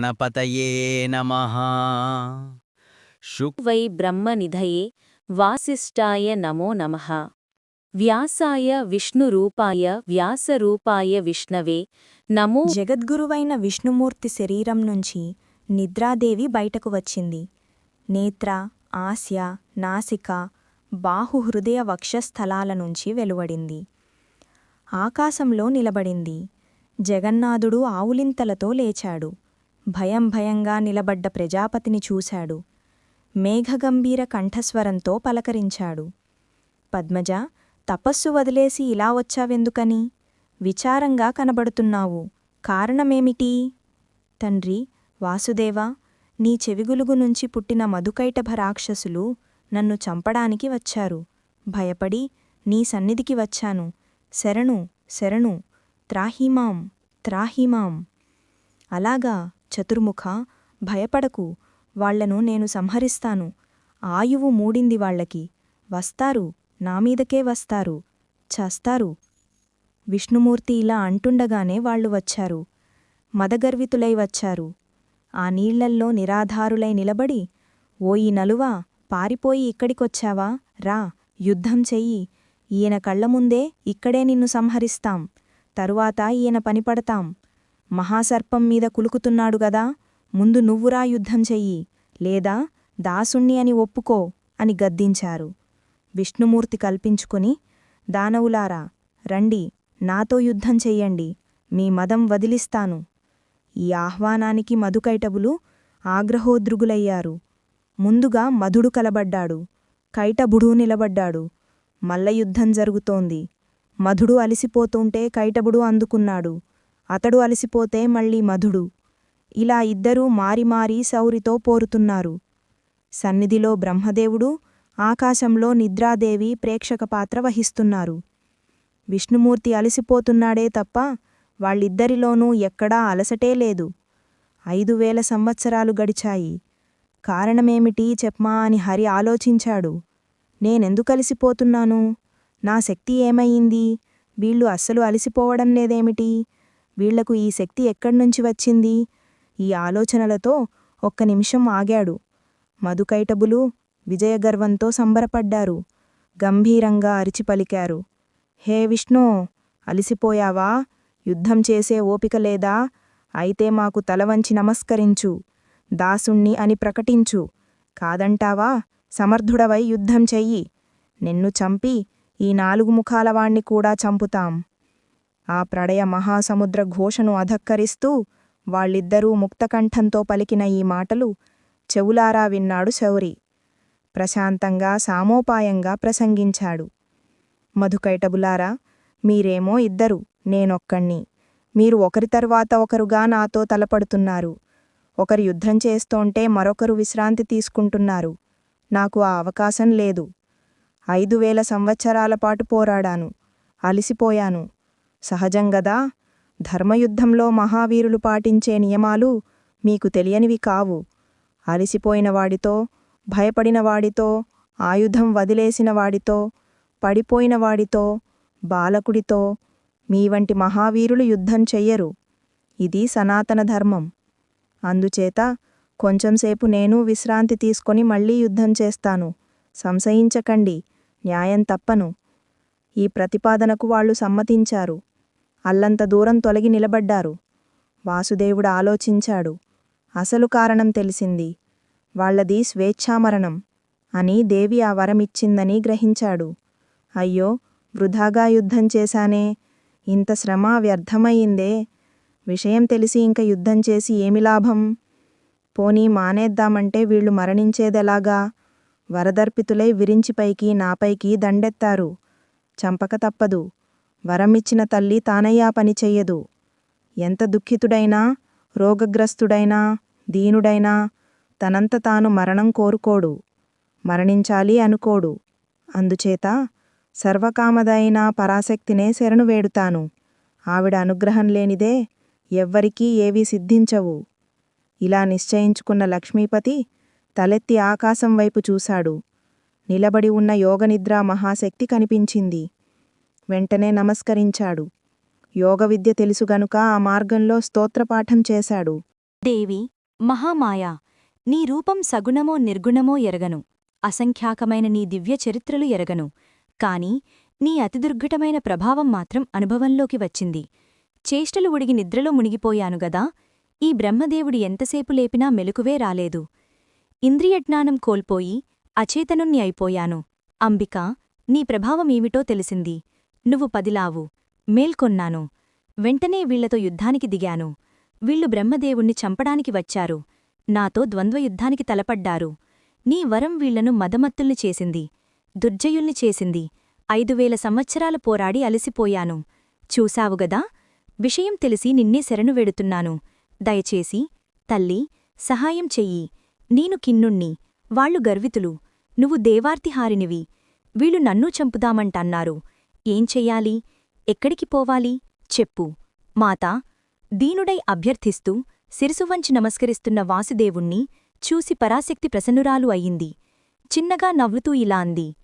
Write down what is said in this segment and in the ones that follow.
గణపతయే నమ శుక్ వై బ్రహ్మనిధయే వాసిష్ఠాయ నమో నమః వ్యాసాయ విష్ణురూపాయ వ్యాసరూపాయ విష్ణవే నమో జగద్గురువైన విష్ణుమూర్తి శరీరం నుంచి నిద్రాదేవి బయటకు వచ్చింది. నేత్ర ఆస్య నాసిక బాహు హృదయ వక్షస్థలాల నుంచి వెలువడింది. ఆకాశంలో నిలబడింది. జగన్నాథుడు ఆవులింతలతో లేచాడు. భయం భయంగా నిలబడ్డ ప్రజాపతిని చూశాడు. మేఘగంభీర కంఠస్వరంతో పలకరించాడు. పద్మజ తపస్సు వదిలేసి ఇలా వచ్చావెందుకని? విచారంగా కనబడుతున్నావు. కారణమేమిటి? తండ్రి వాసుదేవా నీ చెవిగులుగు నుంచి పుట్టిన మధుకైటభ రాక్షసులు నన్ను చంపడానికి వచ్చారు. భయపడి నీ సన్నిధికి వచ్చాను. శరణు శరణు త్రాహిమాం త్రాహిమాం. అలాగా చతుర్ముఖ భయపడకు వాళ్ళను నేను సంహరిస్తాను. ఆయువు మూడింది వాళ్ళకి. వస్తారు నామీదకే వస్తారు. చస్తారు. విష్ణుమూర్తి ఇలా అంటుండగానే వాళ్ళు వచ్చారు. మదగర్వితులై వచ్చారు. ఆ నీళ్ళల్లో నిరాధారులై నిలబడి ఓయి నలువా పారిపోయి ఇక్కడికొచ్చావా? రా యుద్ధం చెయ్యి. ఈయన కళ్ళముందే ఇక్కడే నిన్ను సంహరిస్తాం. తరువాత ఈయన పనిపడతాం. మహాసర్పం మీద కులుకుతున్నాడు గదా ముందు నువ్వురా యుద్ధం చెయ్యి లేదా దాసుణ్ణి అని ఒప్పుకో అని గద్దించారు. విష్ణుమూర్తి కల్పించుకుని దానవులారా రండి నాతో యుద్ధం చెయ్యండి మీ మదం వదిలిస్తాను. ఈ ఆహ్వానానికి మధుకైటబులు ఆగ్రహోద్రుగులయ్యారు. ముందుగా మధుడు కలబడ్డాడు కైటబుడు నిలబడ్డాడు. మల్లయుద్ధం జరుగుతోంది. మధుడు అలిసిపోతుంటే కైటబుడు అందుకున్నాడు. అతడు అలసిపోతే మళ్ళీ మధుడు. ఇలా ఇద్దరూ మారిమారి సౌరితో పోరుతున్నారు. సన్నిధిలో బ్రహ్మదేవుడు ఆకాశంలో నిద్రాదేవి ప్రేక్షక పాత్ర వహిస్తున్నారు. విష్ణుమూర్తి అలసిపోతున్నాడే తప్ప వాళ్ళిద్దరిలోనూ ఎక్కడా అలసటే లేదు. ఐదు వేల సంవత్సరాలు గడిచాయి. కారణమేమిటి చెప్మా అని హరి ఆలోచించాడు. నేనెందుకలిసిపోతున్నాను నా శక్తి ఏమయ్యింది వీళ్ళు అస్సలు అలసిపోవడం లేదేమిటి? వీళ్ళకు ఈ శక్తి ఎక్కడ్నుంచి వచ్చింది? ఈ ఆలోచనలతో ఒక్క నిమిషం ఆగాడు. మధుకైటబులు విజయగర్వంతో సంబరపడ్డారు. గంభీరంగా అరిచి పలికారు. హే విష్ణు అలిసిపోయావా? యుద్ధం చేసే ఓపిక లేదా? అయితే మాకు తలవంచి నమస్కరించు. దాసుణ్ణి అని ప్రకటించు. కాదంటావా? సమర్థుడవై యుద్ధం చెయ్యి. నిన్ను చంపి ఈ నాలుగు ముఖాలవాణ్ణి కూడా చంపుతాం. ఆ ప్రళయ మహాసముద్ర ఘోషను అధక్కరిస్తూ వాళ్ళిద్దరూ ముక్తకంఠంతో పలికిన ఈ మాటలు చెవులారా విన్నాడు శౌరి. ప్రశాంతంగా సామోపాయంగా ప్రసంగించాడు. మధుకైటబులారా మీరేమో ఇద్దరు నేనొక్కణ్ణి. మీరు ఒకరి తర్వాత ఒకరుగా నాతో తలపడుతున్నారు. ఒకరు యుద్ధం చేస్తోంటే మరొకరు విశ్రాంతి తీసుకుంటున్నారు. నాకు ఆ అవకాశం లేదు. ఐదు వేల సంవత్సరాల పాటు పోరాడాను. అలిసిపోయాను. సహజంగదా ధర్మయుద్ధంలో మహావీరులు పాటించే నియమాలు మీకు తెలియనివి కావు. అలిసిపోయిన భయపడినవాడితో ఆయుధం వదిలేసినవాడితో పడిపోయినవాడితో బాలకుడితో మీ వంటి మహావీరులు యుద్ధం చెయ్యరు. ఇది సనాతన ధర్మం. అందుచేత కొంచెంసేపు నేను విశ్రాంతి తీసుకొని మళ్ళీ యుద్ధం చేస్తాను. సంశయించకండి. న్యాయం తప్పను. ఈ ప్రతిపాదనకు వాళ్ళు సమ్మతించారు. అల్లంత దూరం తొలగి నిలబడ్డారు. వాసుదేవుడు ఆలోచించాడు. అసలు కారణం తెలిసింది. వాళ్ళది స్వేచ్ఛామరణం అని దేవి ఆ వరమిచ్చిందని గ్రహించాడు. అయ్యో వృధాగా యుద్ధం చేశానే. ఇంత శ్రమ వ్యర్థమయ్యిందే. విషయం తెలిసి ఇంక యుద్ధం చేసి ఏమి లాభం? పోనీ మానేద్దామంటే వీళ్ళు మరణించేదెలాగా? వరదర్పితులై విరించిపైకి నాపైకి దండెత్తారు. చంపక తప్పదు. వరమిచ్చిన తల్లి తానయ్యా పని చెయ్యదు. ఎంత దుఃఖితుడైనా రోగగ్రస్తుడైనా దీనుడైనా తనంత తాను మరణం కోరుకోడు. మరణించాలి అనుకోడు. అందుచేత సర్వకామదైన పరాశక్తినే శరణు వేడుతాను. ఆవిడ అనుగ్రహం లేనిదే ఎవ్వరికీ ఏవీ సిద్ధించవు. ఇలా నిశ్చయించుకున్న లక్ష్మీపతి తలెత్తి ఆకాశం వైపు చూశాడు. నిలబడి ఉన్న యోగనిద్రా మహాశక్తి కనిపించింది. వెంటనే నమస్కరించాడు. యోగ విద్య తెలుసు గనుక ఆ మార్గంలో స్తోత్రపాఠం చేశాడు. దేవి మహామాయా నీ రూపం సగుణమో నిర్గుణమో ఎరగను. అసంఖ్యాకమైన నీ దివ్య చరిత్రలు ఎరగను. కాని నీ అతిదుర్ఘటమైన ప్రభావం మాత్రం అనుభవంలోకి వచ్చింది. చేష్టలు ఉడిగి నిద్రలో మునిగిపోయానుగదా ఈ బ్రహ్మదేవుడి ఎంతసేపు లేపినా మెలుకువే రాలేదు. ఇంద్రియజ్ఞానం కోల్పోయి అచేతనుణ్ణి అయిపోయాను. అంబికా నీ ప్రభావమేమిటో తెలిసింది. నువ్వు పదిలావు. మేల్కొన్నాను. వెంటనే వీళ్ళతో యుద్ధానికి దిగాను. వీళ్ళు బ్రహ్మదేవుణ్ణి చంపడానికి వచ్చారు. నాతో ద్వంద్వయుద్ధానికి తలపడ్డారు. నీ వరం వీళ్ళను మదమత్తుల్ని చేసింది. దుర్జయుల్ని చేసింది. ఐదువేల సంవత్సరాల పోరాడి అలసిపోయాను. చూశావుగదా విషయం తెలిసి నిన్నే శరణు వెడుతున్నాను. దయచేసి తల్లి సహాయం చెయ్యి. నేను కిన్నుణ్ణి. వాళ్ళు గర్వితులు. నువ్వు దేవార్తిహారినివి. వీళ్ళు నన్నూ చంపుదామంటన్నారు. ఏం చెయ్యాలి? ఎక్కడికి పోవాలి? చెప్పు. మాతా దీనుడై అభ్యర్థిస్తూ శిరసువంచి నమస్కరిస్తున్న వాసుదేవుణ్ణి చూసి పరాశక్తి ప్రసన్నురాలు అయింది. చిన్నగా నవ్వుతూ ఇలా అంది.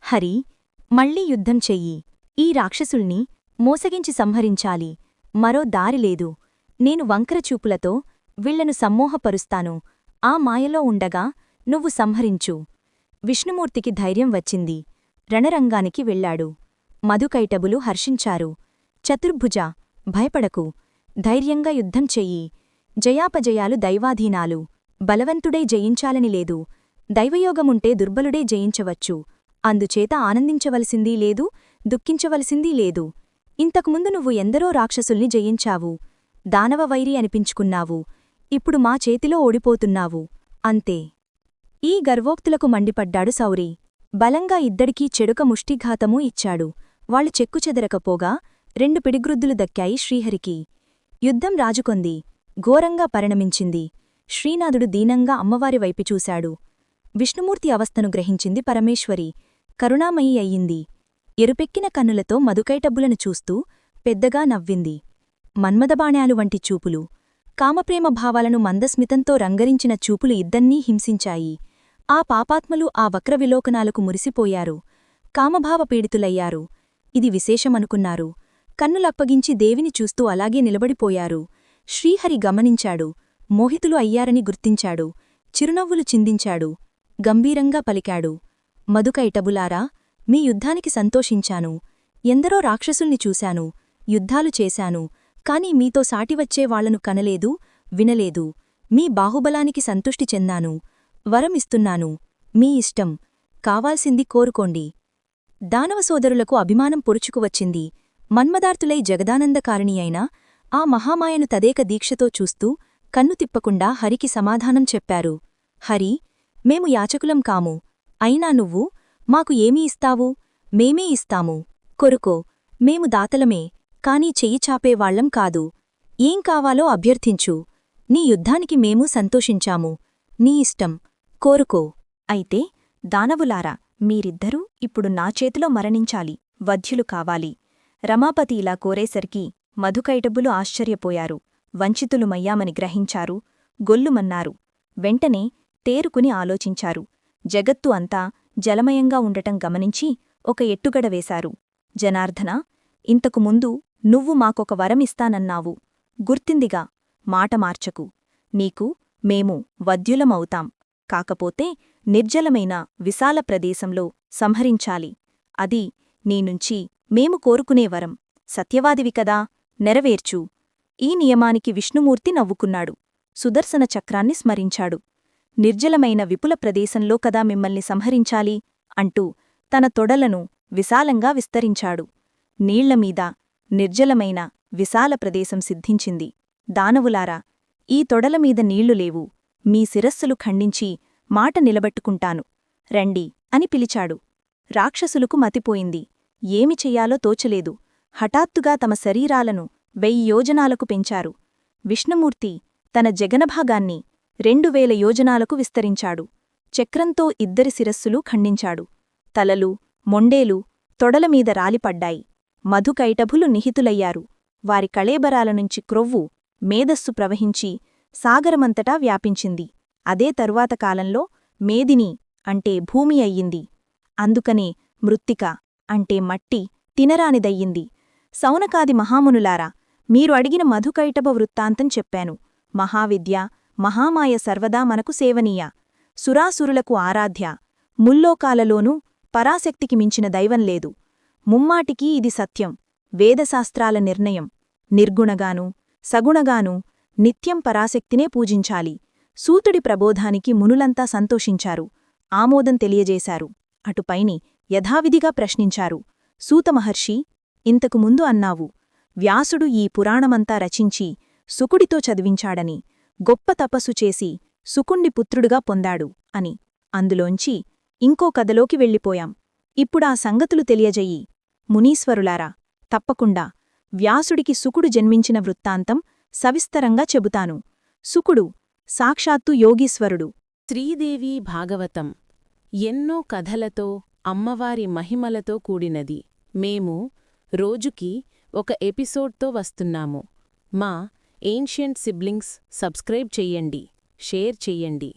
హరి మళ్ళీ యుద్ధం చెయ్యి. ఈ రాక్షసుల్ని మోసగించి సంహరించాలి. మరో దారిలేదు నేను వంకరచూపులతో వీళ్ళను సమ్మోహపరుస్తాను. ఆ మాయలో ఉండగా నువ్వు సంహరించు. విష్ణుమూర్తికి ధైర్యం వచ్చింది. రణరంగానికి వెళ్ళాడు. మధుకైటబులు హర్షించారు. చతుర్భుజ భయపడకు. ధైర్యంగా యుద్ధం చెయ్యి. జయాపజయాలు దైవాధీనాలు. బలవంతుడై జయించాలని లేదు. దైవయోగముంటే దుర్బలుడే జయించవచ్చు. అందుచేత ఆనందించవలసిందీ లేదు దుఃఖించవలసిందీ లేదు. ఇంతకుముందు నువ్వు ఎందరో రాక్షసుల్ని జయించావు. దానవ వైరి అనిపించుకున్నావు. ఇప్పుడు మా చేతిలో ఓడిపోతున్నావు. అంతే. ఈ గర్వోక్తులకు మండిపడ్డాడు సౌరి. బలంగా ఇద్దడికీ చెడుక ముష్టిఘాతమూ ఇచ్చాడు. వాళ్ళు చెక్కుచెదరకపోగా రెండు పిడిగ్రుద్దులు దక్కాయి శ్రీహరికి. యుద్ధం రాజుకొంది. ఘోరంగా పరిణమించింది. శ్రీనాథుడు దీనంగా అమ్మవారి వైపు చూశాడు. విష్ణుమూర్తి అవస్థను గ్రహించింది పరమేశ్వరి. కరుణామయీ అయ్యింది. ఎరుపెక్కిన కన్నులతో మధుకైటబ్బులను చూస్తూ పెద్దగా నవ్వింది. మన్మదబాణాలు వంటి చూపులు. కామప్రేమ భావాలను మందస్మితంతో రంగరించిన చూపులు ఇద్దన్నీ హింసించాయి. ఆ పాపాత్మలు ఆ వక్రవిలోకనాలకు మురిసిపోయారు. కామభావ పీడితులయ్యారు. ఇది విశేషమనుకున్నారు. కన్నులప్పగించి దేవిని చూస్తూ అలాగే నిలబడిపోయారు. శ్రీహరి గమనించాడు. మోహితులు అయ్యారని గుర్తించాడు. చిరునవ్వులు చిందించాడు. గంభీరంగా పలికాడు. మధుకైటబులారా మీ యుద్ధానికి సంతోషించాను. ఎందరో రాక్షసుల్ని చూశాను. యుద్ధాలు చేశాను. కాని మీతో సాటివచ్చే వాళ్ళను కనలేదు వినలేదు. మీ బాహుబలానికి సంతుష్టి చెందాను. వరమిస్తున్నాను. మీ ఇష్టం. కావాల్సింది కోరుకోండి. దానవ సోదరులకు అభిమానం పొరుచుకువచ్చింది మన్మదార్తులై జగదానందకారిణి అయిన ఆ మహామాయను తదేక దీక్షతో చూస్తూ కన్ను తిప్పకుండా హరికి సమాధానం చెప్పారు. హరి మేము యాచకులం కాము. అయినా నువ్వు మాకు ఏమీ ఇస్తావు? మేమే ఇస్తాము. కొరుకో మేము దాతలమే కాని చెయ్యి చాపేవాళ్ళం కాదు. ఏం కావాలో అభ్యర్థించు. నీ యుద్ధానికి మేము సంతోషించాము. నీ ఇష్టం. కోరుకో. అయితే దానవులారా మీరిద్దరూ ఇప్పుడు నా చేతిలో మరణించాలి వధ్యులు కావాలి. రమాపతి ఇలా కోరేసరికి మధుకైటబులు ఆశ్చర్యపోయారు. వంచితులుమయ్యామని గ్రహించారు. గొల్లుమన్నారు. వెంటనే తేరుకుని ఆలోచించారు. జగత్తు అంతా జలమయంగా ఉండటం గమనించి ఒక ఎట్టుగడ వేశారు. జనార్దన ఇంతకుముందు నువ్వు మాకొక వరమిస్తానన్నావు. గుర్తిందిగా మాట మార్చకు. నీకు మేము వద్యులమవుతాం కాకపోతే నిర్జలమైన విశాల ప్రదేశంలో సంహరించాలి. అది నీనుంచి మేము కోరుకునే వరం. సత్యవాదివి కదా నెరవేర్చు. ఈ నియమానికి విష్ణుమూర్తి నవ్వుకున్నాడు. సుదర్శన చక్రాన్ని స్మరించాడు. నిర్జలమైన విపుల ప్రదేశంలో కదా మిమ్మల్ని సంహరించాలి అంటూ తన తొడలను విశాలంగా విస్తరించాడు. నీళ్ళమీద నిర్జలమైన విశాల ప్రదేశం సిద్ధించింది. దానవులారా ఈ తొడలమీద నీళ్ళు లేవు. మీ శిరస్సులు ఖండించి మాట నిలబెట్టుకుంటాను. రండి అని పిలిచాడు. రాక్షసులకు మతిపోయింది. ఏమి చెయ్యాలో తోచలేదు. హఠాత్తుగా తమ శరీరాలను వెయ్యి యోజనాలకు పెంచారు. విష్ణుమూర్తి తన జగనభాగాన్ని రెండు వేల యోజనాలకు విస్తరించాడు. చక్రంతో ఇద్దరి శిరస్సులు ఖండించాడు. తలలు మొండేలు తొడలమీద రాలిపడ్డాయి. మధుకైటభులు నిహితులయ్యారు. వారి కళేబరాల నుంచి క్రొవ్వు మేధస్సు ప్రవహించి సాగరమంతటా వ్యాపించింది. అదే తరువాత కాలంలో మేదిని అంటే భూమి అయ్యింది. అందుకనే మృత్తిక అంటే మట్టి తినరానిదయ్యింది. సౌనకాది మహామునులారా మీరు అడిగిన మధుకైటభ వృత్తాంతం చెప్పాను. మహావిద్య మహామాయ సర్వదా మనకు సేవనీయ. సురాసురులకు ఆరాధ్య. ముల్లోకాలలోనూ పరాశక్తికి మించిన దైవం లేదు. ముమ్మాటికీ ఇది సత్యం. వేదశాస్త్రాల నిర్ణయం. నిర్గుణగాను సగుణగాను నిత్యం పరాశక్తినే పూజించాలి. సూతుడి ప్రబోధానికి మునులంతా సంతోషించారు. ఆమోదం తెలియజేశారు. అటుపైని యథావిధిగా ప్రశ్నించారు. సూతమహర్షి ఇంతకుముందు అన్నావు వ్యాసుడు ఈ పురాణమంతా రచించి సుకుడితో చదివించాడని గొప్ప తపస్సు చేసి సుకుణ్ణి పుత్రుడుగా పొందాడు అని. అందులోంచి ఇంకో కథలోకి వెళ్ళిపోయాం. ఇప్పుడా సంగతులు తెలియజెయ్యి మునీశ్వరులారా తప్పకుండా వ్యాసుడికి సుకుడు జన్మించిన వృత్తాంతం సవిస్తరంగా చెబుతాను. సుకుడు సాక్షాత్తు యోగీశ్వరుడు. శ్రీదేవి భాగవతం. ఎన్నో కథలతో అమ్మవారి మహిమలతో కూడినది. మేము రోజుకి ఒక ఎపిసోడ్తో వస్తున్నాము. మా ఏన్షియంట్ సిబ్లింగ్స్ సబ్స్క్రైబ్ చెయ్యండి షేర్ చెయ్యండి